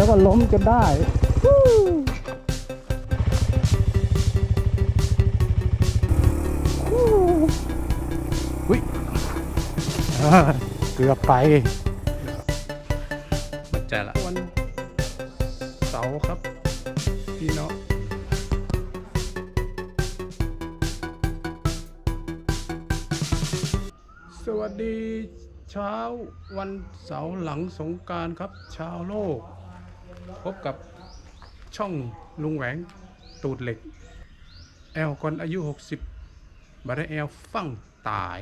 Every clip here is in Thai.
แล้วก็ล้มจนได้ฮู้ฮู้อุ๊ยอ่าเกือบไปมันใจละวันเสาร์ครับ พี่น้องสวัสดีเช้าวันเสาร์หลังสงกรารครับ ชาวโลก พบกับช่องลุงแหวงตูดเหล็ก แอลกอนอายุ 60บาร์แอลฟั่งตาย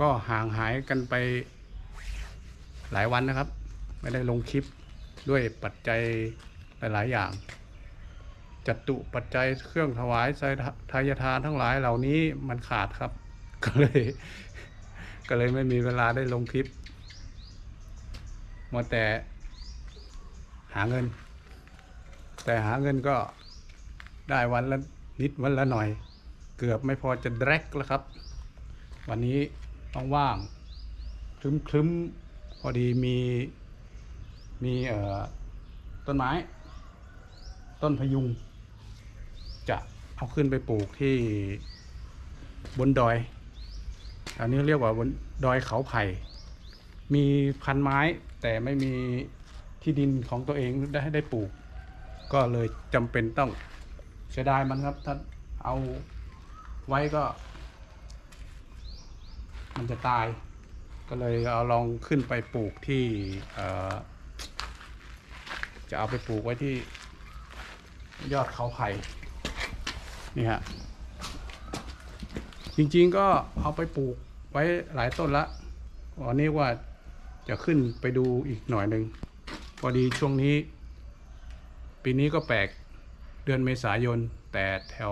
ก็ห่างหายกันไปหลายวันนะครับ ไม่ได้ลงคลิปด้วยปัจจัยหลาย ๆ อย่าง จัตุปัจจัยเครื่องถวายไทายทานทั้งหลายเหล่านี้มันขาดครับ ก็เลย ก็เลยไม่มีเวลาได้ลงคลิปมัวแต่ หาเงิน แต่หาเงินก็ได้วันละนิดวันละหน่อย เกือบไม่พอจะแดกแล้วครับ วันนี้ต้องว่างคลึ้มคลึ้มพอดีมีมีเอ่อต้นไม้ ต้นพยุง จะเอาขึ้นไปปลูกที่บนดอย อันนี้เรียกว่าบนดอยเขาไผ่ มีพันไม้แต่ไม่มี ที่ดินของตัวเองได้ให้ได้ปลูก ก็เลยจำเป็นต้องเสียดายมันครับ ถ้าเอาไว้ก็ มันจะตาย ก็เลยเอาลองขึ้นไปปลูกที่จะเอาไปปลูกไว้ที่ยอดเขาไผ่นี่ฮะจริงๆก็เอาไปปลูกไว้หลายต้นละวันนี้ว่าจะขึ้นไปดูอีกหน่อยหนึ่ง พอดีช่วงนี้ ปีนี้ก็แปลกเดือนเมษายน แต่แถว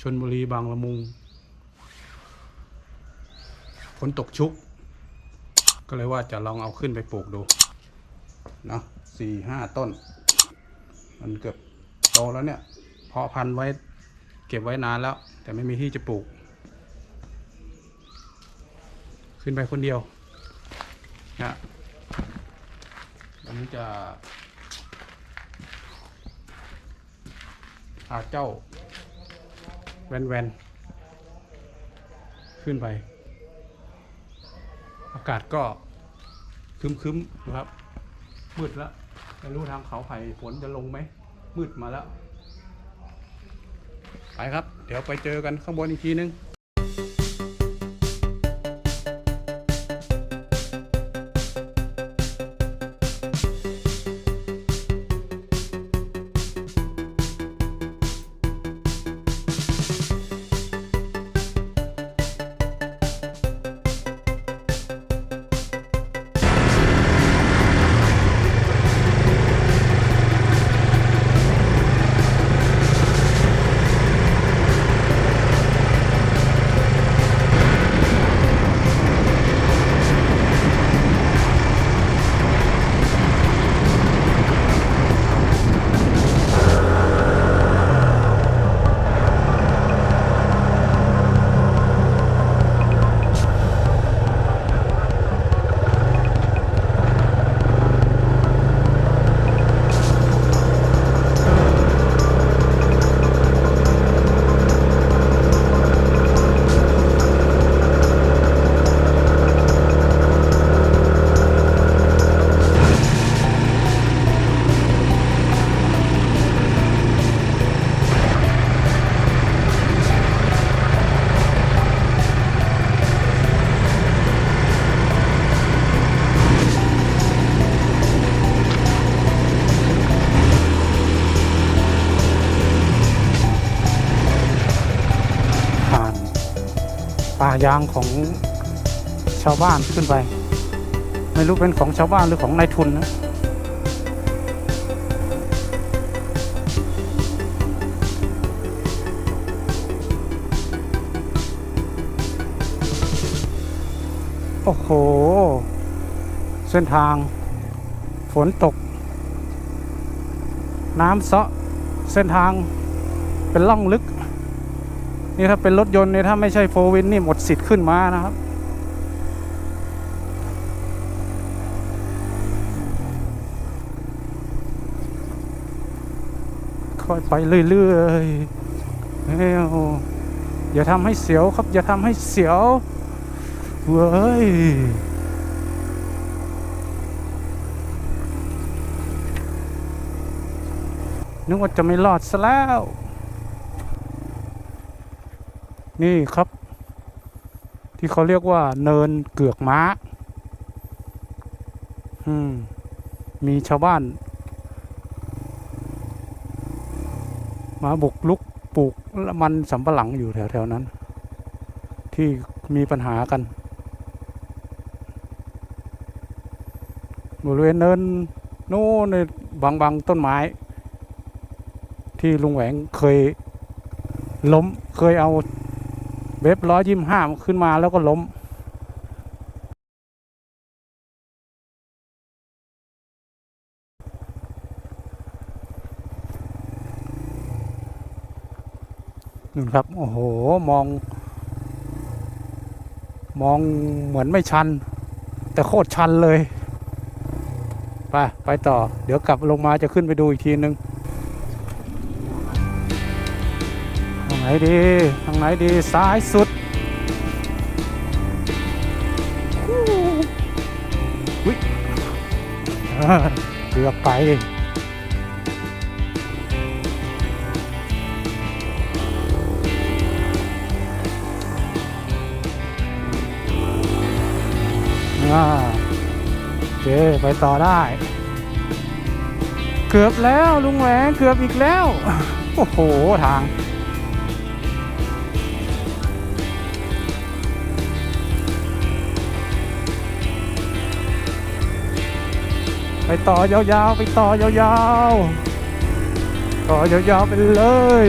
ชนบุรีบางละมุงฝนตกชุก ก็เลยว่าจะลองเอาขึ้นไปปลูกดูเนาะสี่ห้าต้น มันเกือบโตแล้วเนี่ยเพาะพันธุ์ไว้เก็บไว้นานแล้ว แต่ไม่มีที่จะปลูก ขึ้นไปคนเดียวนะ วันนี้จะพาเจ้า แวนแวนขึ้นไป อากาศก็คึ้มๆนะครับ มืดแล้วไม่รู้ทางเขาไผ่ฝนจะลงไหม มืดมาแล้ว ไปครับ เดี๋ยวไปเจอกันข้างบนอีกทีนึง ป่ายางของชาวบ้านขึ้นไป ไม่รู้เป็นของชาวบ้านหรือของนายทุนนะโอ้โห เส้นทาง ฝนตก น้ำเซาะเส้นทางเป็นล่องลึก นี่ถ้าเป็นรถยนต์เนี่ยถ้าไม่ใช่โฟวินนี่หมดสิทธิ์ขึ้นมานะครับ ค่อยไปเรื่อยๆเอย่าทำให้เสียวครับ อย่าทำให้เสียวเว้ยนึกว่าจะไม่รอดซะแล้ว นี่ครับ ที่เขาเรียกว่าเนินเกือกม้า อืม มีชาวบ้านมาบุกลุกปลูกมันสำปะหลังอยู่แถวๆนั้น ที่มีปัญหากัน บริเวณเนินโน่นในบางบางต้นไม้ ที่ลุงแหวงเคยล้มเคยเอา เว็บร้อยยิมห้าขึ้นมาแล้วก็ล้มนู่ครับ โอ้โห มอง มองเหมือนไม่ชัน แต่โคตรชันเลย ไป ไปต่อ เดี๋ยวกลับลงมาจะขึ้นไปดูอีกทีนึง นดี ทางไหนดีซ้ายสุดอุ้ยเกือบไปอ่าโอเคไปต่อได้ เกือบแล้วลุงแหวงเกือบอีกแล้ว โอ้โห ทาง ไปต่อยาวๆ ไปต่อยาวๆ ต่อยาวๆไปเลย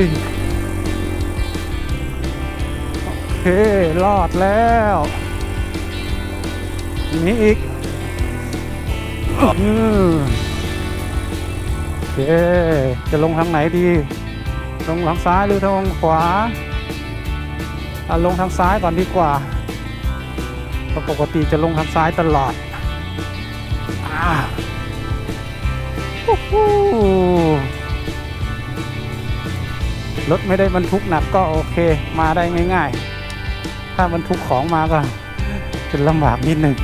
โอเค รอดแล้วมีอีกอืมโอเค จะลงทางไหนดี ลงทางซ้ายหรือทางขวาอะลงทางซ้ายก่อนดีกว่าเพราะปกติจะลงทางซ้ายตลอดอ่า รถไม่ได้บรรทุกหนักก็โอเคมาได้ง่ายๆ ถ้าบรรทุกของมาก็จะลำบากนิดหนึ่ง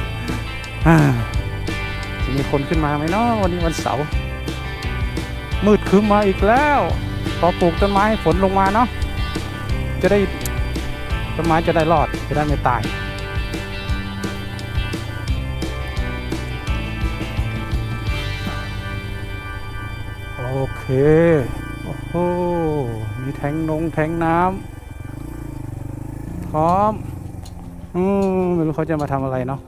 จะมีคนขึ้นมาไหมเนาะวันนี้วันเสาร์มืดครึ้มมาอีกแล้วพอปลูกต้นไม้ให้ฝนลงมาเนาะจะได้ต้นไม้จะได้รอดจะได้ไม่ตาย เค โอ้โห มีแทงนงแทงน้ำพร้อม อืมไม่รู้เขาจะมาทำอะไรเนาะ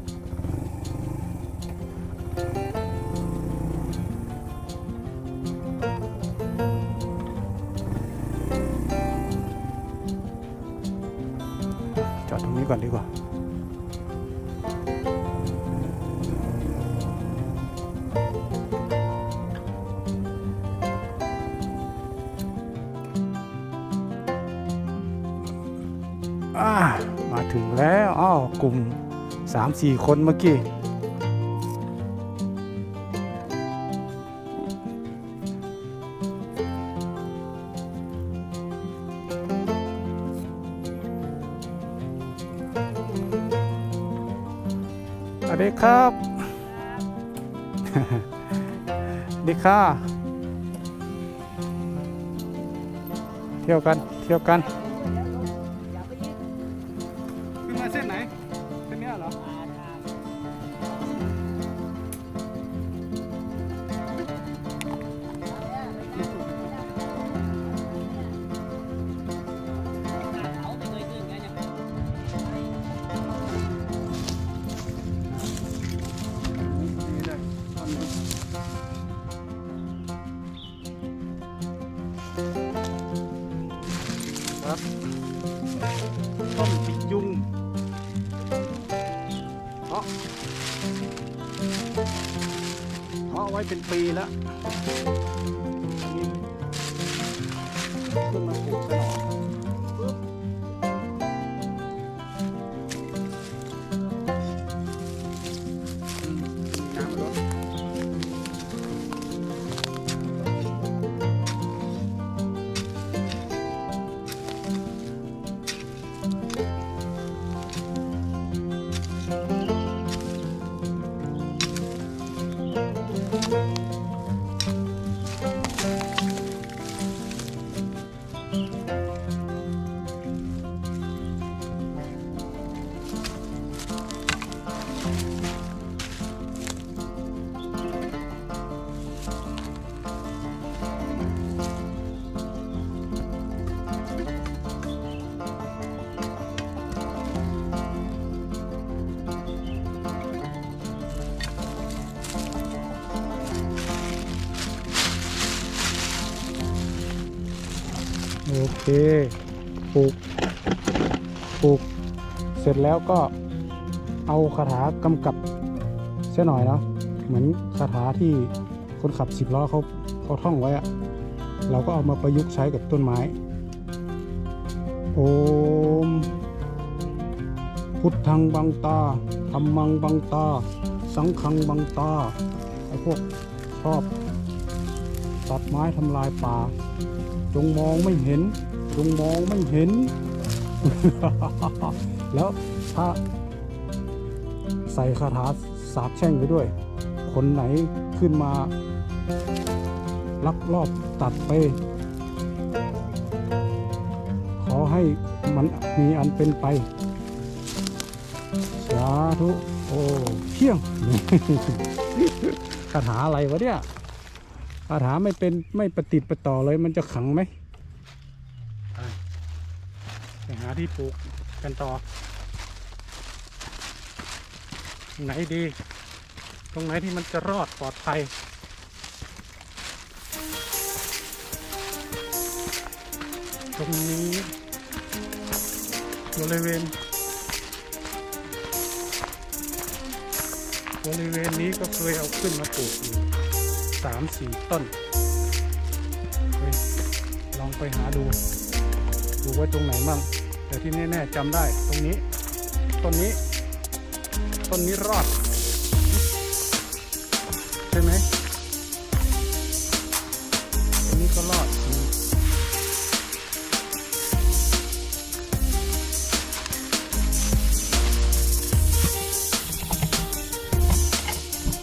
สี่คนเมื่อกี้สวัสดีครับสวัสดีค่ะเที่ยวกัน เที่ยวกัน ครับต้นพยุงเพาะเพาะไว้เป็นปีแล้วอันนี้เพิ่งมาปลูก ปลูกปลูกเสร็จแล้วก็เอาคาถากำกับเสียหน่อยเนาะเหมือนคาถาที่คนขับสิบล้อเขาเขาท่องไว้อะเราก็เอามาประยุกต์ใช้กับต้นไม้ โอม พุทธังบังตาธรรมังบังตา สังฆังบังตาไอ้พวกชอบตัดไม้ทำลายป่า จงมองไม่เห็น จงมองไม่เห็น แล้วถ้าใส่คาถาสาบแช่งไปด้วย คนไหนขึ้นมาลักลอบตัดไป ขอให้มันมีอันเป็นไป สาธุโอ้เพียงคาถาอะไรวะเนี่ยคาถาไม่เป็นไม่ประติดประต่อเลยมันจะขังไหมไปไปหา ที่ปลูกกันต่อ ไหนดี ตรงไหนที่มันจะรอดปลอดภัยตรงนี้บริเวณบริเวณนี้ก็เคยเอาขึ้นมาปลูกอยู่สามสี่ต้น ลองไปหาดู ดูว่าตรงไหนมั่ง แต่ที่แน่ๆจำได้ตรงนี้ต้นนี้ต้นนี้รอด ใช่ไหมต้นนี้ก็รอด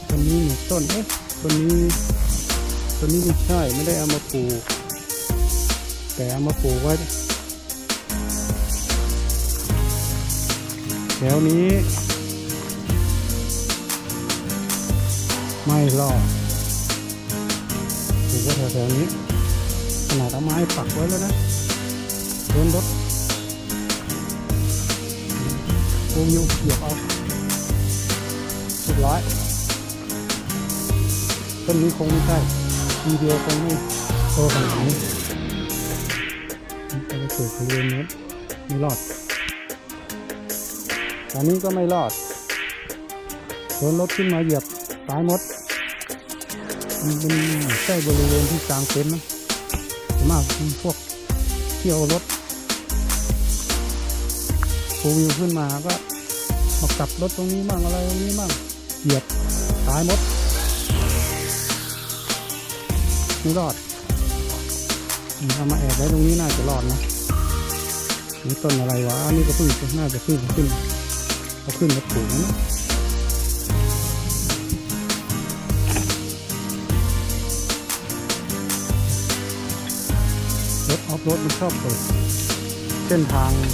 ต้นนี้หนึ่งต้นเอ๊ะต้นนี้ต้นนี้ไม่ใช่ไม่ได้เอามาปลูกแต่เอามาปลูกไว้ ถวนี้ ไม่รอดปลูกไว้แถวๆนี้ขนาดเอาไม้ปักไว้แล้วนะโดนรถโอ้ยเหยียบเอาเรียบร้อยต้นนี้คงไม่ใช่ทีเดียวคงไม่โตขนาดนี้จะไปเกิดบริเวณนี้ไม่รอด อันนี้ก็ไม่รอดโดนรถขึ้นมาเหยียบตายหมด มันเป็นใกล้บริเวณที่กลางเต็นท์นะมากพวกเที่ยวรถโฟวิวขึ้นมาก็มากลับรถตรงนี้มั่งอะไรตรงนี้มั่งเหยียบตายหมดไม่รอดเอามาแอบไว้ตรงนี้น่าจะรอดนะนี่ต้นอะไรวะอันนี้ก็พิ่งน่าจะพิ่งขึ้น เอาขึ้นมาปลูรถออฟรถมันชอบเปิดเส้นทางใหม่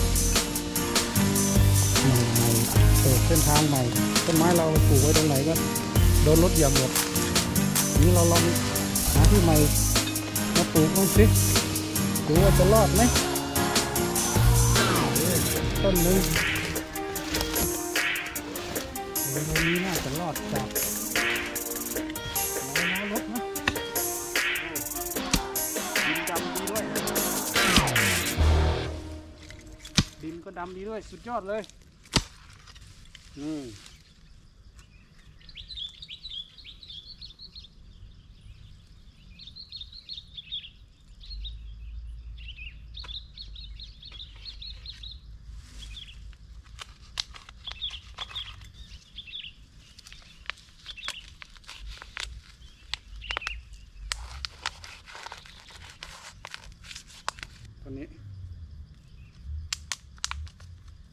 เปิดเส้นทางใหม่ต้นไม้เราปลูกไว้ตรงไหนก็โดนรถเหยียบหมดอันนี้เราลองหาที่ใหม่มาปลูกบ้างสิดูว่าจะรอดไหมต้นหนึ่ง บริเวณนี้น่าจะรอดจากน้อยๆรถนะดินดำดีด้วย ดินก็ดำดีด้วย สุดยอดเลย อืมวนี้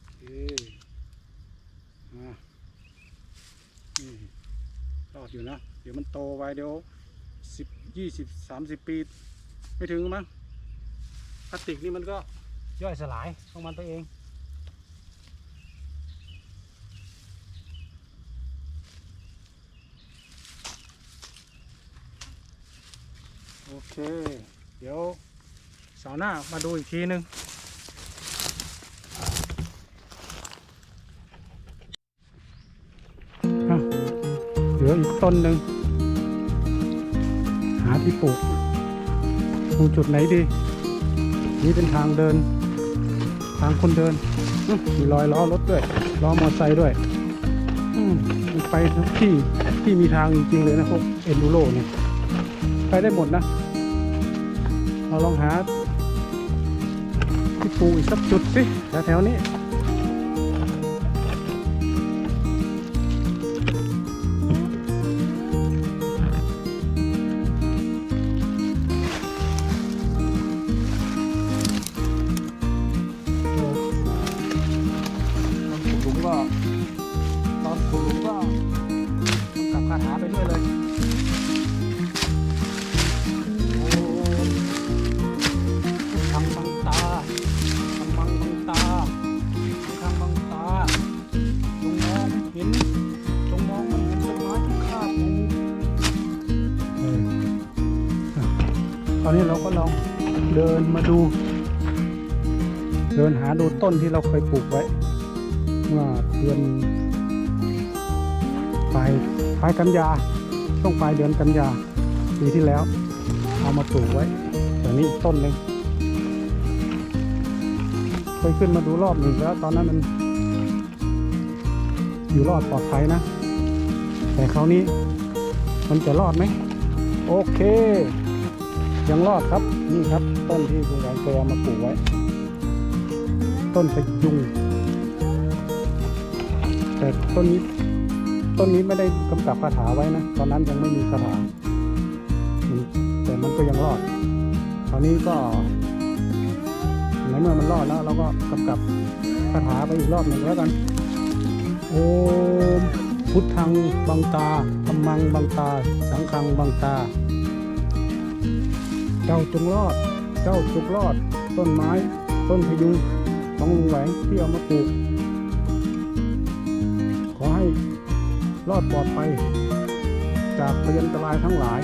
โอเคอ่านี่รอ ดอยู่นะ เดี๋ยวมันโตไวเดี๋ยวสิบยี่สิบสามสิบปี ไม่ถึงมั้งพลาสติกนี่มันก็ย่อยสลายของมันตัวเอง โอเค เดี๋ยวเสาร์หน้ามาดูอีกทีนึง เหลืออีกต้นหนึ่งหาที่ปลูกปลูกจุดไหนดี นี่เป็นทางเดิน ทางคนเดินมีรอยล้อรถด้วยล้อมอเตอร์ไซค์ด้วยอืมมันไปทุกที่ที่มีทางจริงๆเลยนะพวกเอ็นดูโรเนี่ยไปได้หมดนะ เราลองหาที่ปลูกอีกสักจุดสิแถวๆนี้ เราก็ลองเดินมาดู เดินหาดูต้นที่เราเคยปลูกไว้เมื่อเดือนปลายปลายกันยาช่วงปลายเดือนกันยาปีที่แล้ว เอามาปลูกไว้แต่นี้อีกต้นหนึ่งเคยขึ้นมาดูรอบหนึ่งแล้ว ตอนนั้นมัน อยู่รอดปลอดภัยนะ แต่คราวนี้มันจะรอดไหม โอเค ยังรอดครับ นี่ครับต้นที่คุณยายเคยเอามาปลูกไว้ ต้นพยุงแต่ต้นนี้ต้นนี้ไม่ได้กำกับคาถาไว้นะ ตอนนั้นยังไม่มีคาถาแต่มันก็ยังรอดคราวนี้ก็ในเมื่อมันรอดแล้วเราก็กำกับคาถาไปอีกรอบหนึ่งแล้วกัน โอมพุทธังบังตาธรรมังบังตา สังฆังบังตา เจ้าจงรอด เจ้าจงรอด ต้นไม้ ต้นพยุงของลุงแหวงที่เอามาปลูก ขอให้รอดปลอดภัยจากพยันตรายทั้งหลาย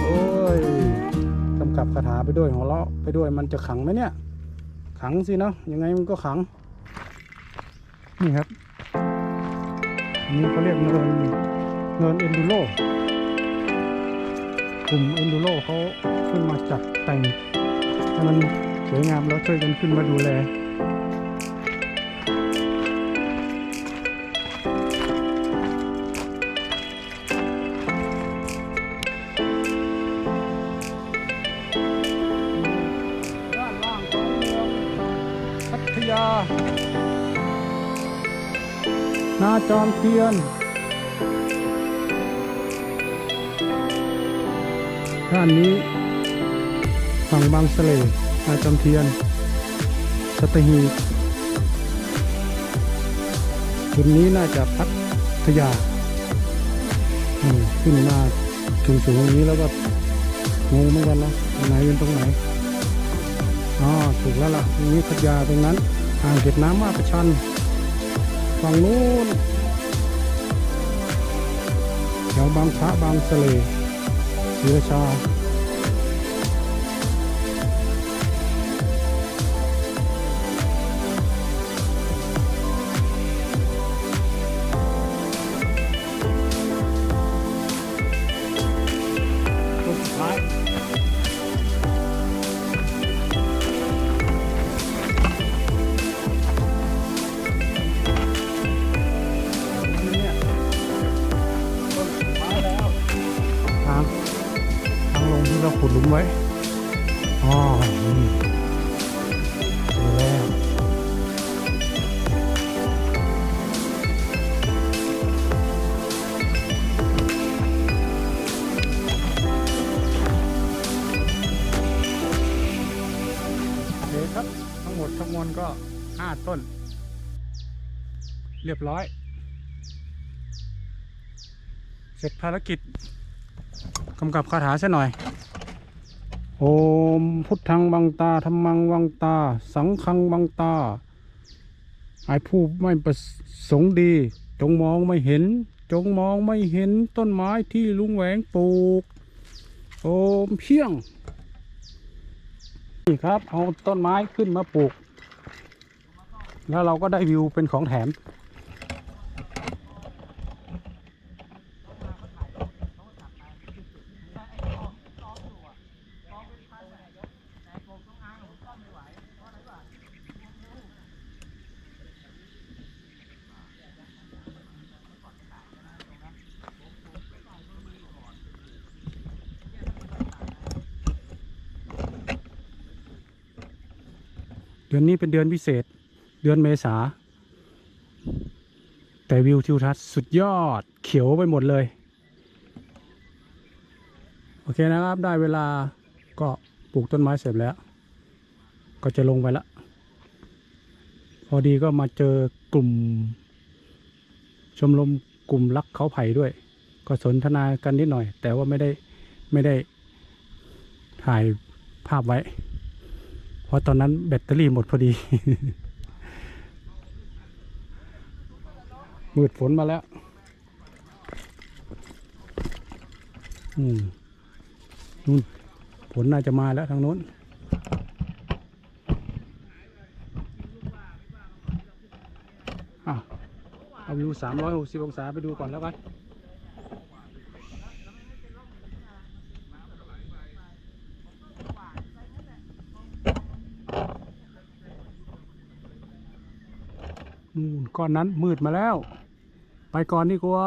โอ้ยกำกับคาถาไปด้วยหัวเราะไปด้วยมันจะขังไหมเนี่ย ขังสิเนาะยังไงมันก็ขัง นี่ครับนนี้เขาเรียกเนินเนินเอนดูโร กลุ่มเอนดูโรเขาขึ้นมาจัดแต่งให้มันสวยงามแล้วช่วยกันขึ้นมาดูแลด้านล่างของเมืองพัทยานาจอมเทียน ด้านนี้ ฝั่งบางสะเลนาจอมเทียน สัตหีบจุดนี้น่าจะพัทยาอืมขึ้นมาถึงสูงๆอย่างนี้แล้วก็งงเหมือนกันนะตรงไหนเป็นตรงไหนอ๋อถูกแล้วล่ะตรงนี้พัทยาตรงนั้นอ่างเก็บน้ำมาประชันฝั่งนู้นแถวบางพระบางสะเล ศรีร โอเคครับ ทั้งหมดทั้งมวลก็ 5 ต้น เรียบร้อย เสร็จภารกิจกำกับคาถาซะหน่อย โอมพุทธังบังตาธรรมังวังตา สังฆังบังตาไอ้ผู้ไม่ประสงค์ดี จงมองไม่เห็น จงมองไม่เห็นต้นไม้ที่ลุงแหวงปลูก โอมเพียง นี่ครับ เอาต้นไม้ขึ้นมาปลูก แล้วเราก็ได้วิวเป็นของแถม ดือนนี้เป็นเดือนพิเศษ เดือนเมษา แต่วิวทิวทัศน์สุดยอดเขียวไปหมดเลย โอเคนะครับ ได้เวลาก็ปลูกต้นไม้เสร็จแล้ว ก็จะลงไปละ พอดีก็มาเจอกลุ่ม ชมรมกลุ่มรักเขาไผ่ด้วย ก็สนทนากันนิดหน่อย แต่ว่าไม่ได้ไม่ได้ถ่ายภาพไว้ เพราะตอนนั้นแบตเตอรี่หมดพอดี มืดฝนมาแล้ว อืมนู่นฝนน่าจะมาแล้วทางโน้นอะเอาวิวสามร้อยหกสิบองศาไปดูก่อนแล้วกัน นู่น ก้อนนั้นมืดมาแล้ว ไปก่อนดีกว่า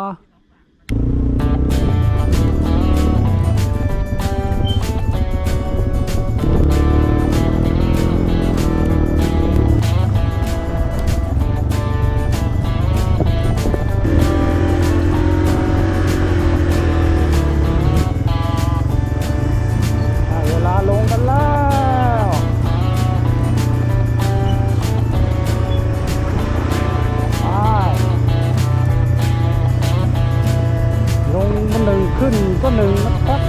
ขึ้นก็หนึ่งนะครับ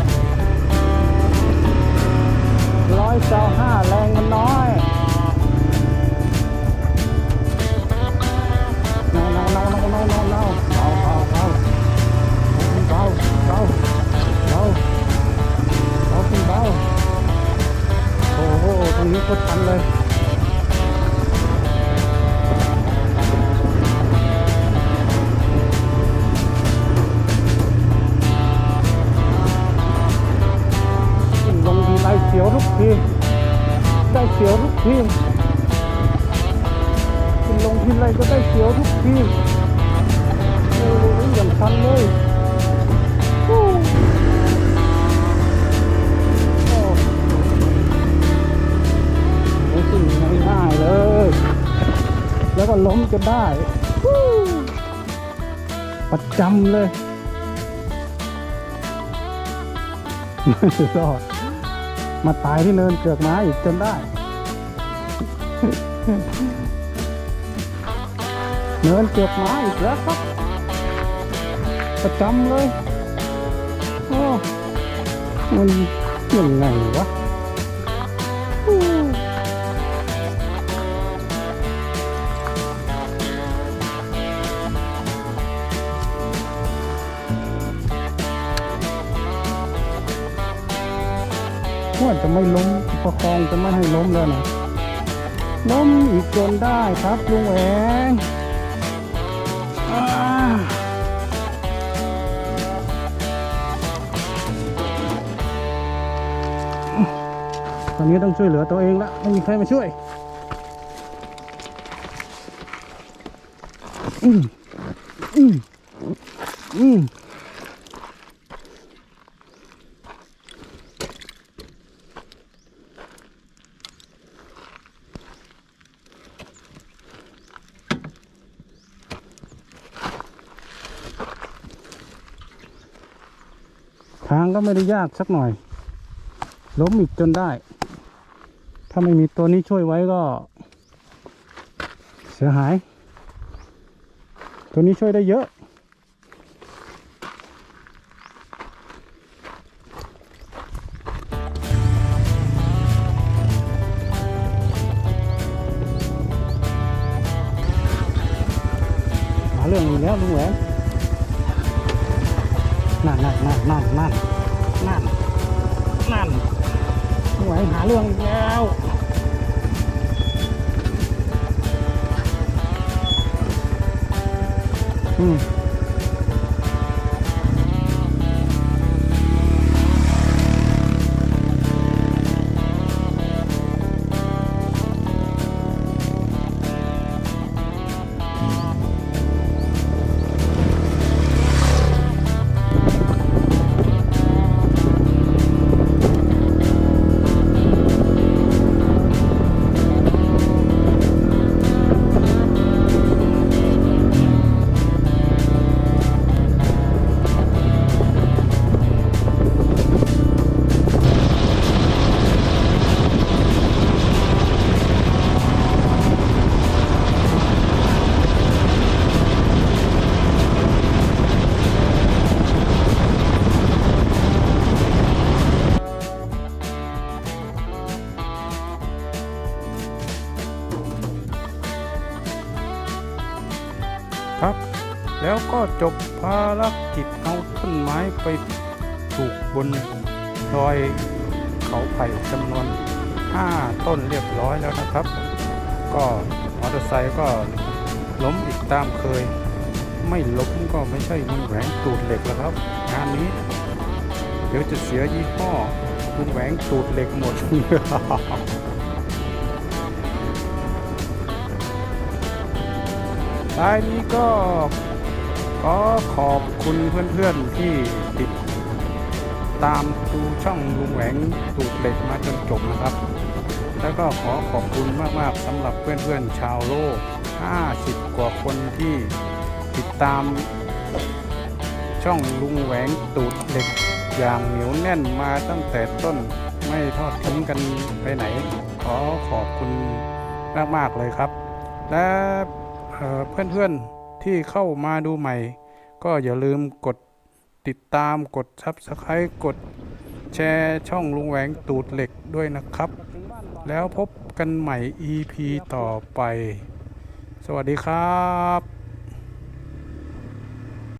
ร้อยเจ้าห้าแรงมันน้อยเนาเนาเนาเนาเนาเนาเนาเบาเบาเบาเบาเบาเบาเอาขึ้นเบาโอ้โหตรงนี้โคตรชันเลย เสียวทุกทีนลงทีไรก็ได้เสียวทุกทีโอ้โหอย่างชันเลยโอ้ไม่สิ่งง่ายเลย แล้วก็ล้มจนได้ ประจำเลยไม่รอดมาตายที่เนินเกือกไม้อีกจนได้ เนินเกือกไม้อีกแล้วครับ ประจำเลย โอ้มันยังไงวะว่าจะไม่ล้มประคองจะไม่ให้ล้มแล้วนะ ล้มอีกจนได้ครับลุงแหวงตอนนี้ต้องช่วยเหลือตัวเองแล้วไม่มีใครมาช่วยอืมอืมอืม ไม่ได้ยากสักหน่อย ล้มอีกจนได้ ถ้าไม่มีตัวนี้ช่วยไว้ก็ เสียหาย ตัวนี้ช่วยได้เยอะหาเรื่องอีกแล้วลุงแหวนนั่นนั่นนั่นนั่นนั่น นั่น นั่นหวยหาเรื่องอีกแล้วอืม ไปปลูกบนดอยเขาไผ่จำนวน 5 ต้นเรียบร้อยแล้วนะครับ ก็มอเตอร์ไซค์ก็ล้มอีกตามเคย ไม่ล้มก็ไม่ใช่ลุงแหวงตูดเหล็กแล้วครับ งานนี้ เดี๋ยวจะเสียยี่ห้อลุงแหวงตูดเหล็กหมดท้ายนี้ก็ ขอขอบคุณเพื่อนๆที่ติดตามดูช่องลุงแหวงตูดเหล็กมาจนจบนะครับ แล้วก็ขอขอบคุณมากๆสำหรับเพื่อนๆชาวโลก 50 กว่าคนที่ติดตาม ช่องลุงแหวงตูดเหล็กอย่างเหนียวแน่นมาตั้งแต่ต้นไม่ทอดทิ้งกันไปไหน ขอขอบคุณมากๆเลยครับ และเเพื่อนๆ ที่เข้ามาดูใหม่ ก็อย่าลืมกดติดตามกดซับสไคร b ์กดแชร์ช่องลุงแหวงตูดเหล็กด้วยนะครับ แล้วพบกันใหม่ EP ต่อไป สวัสดีครับ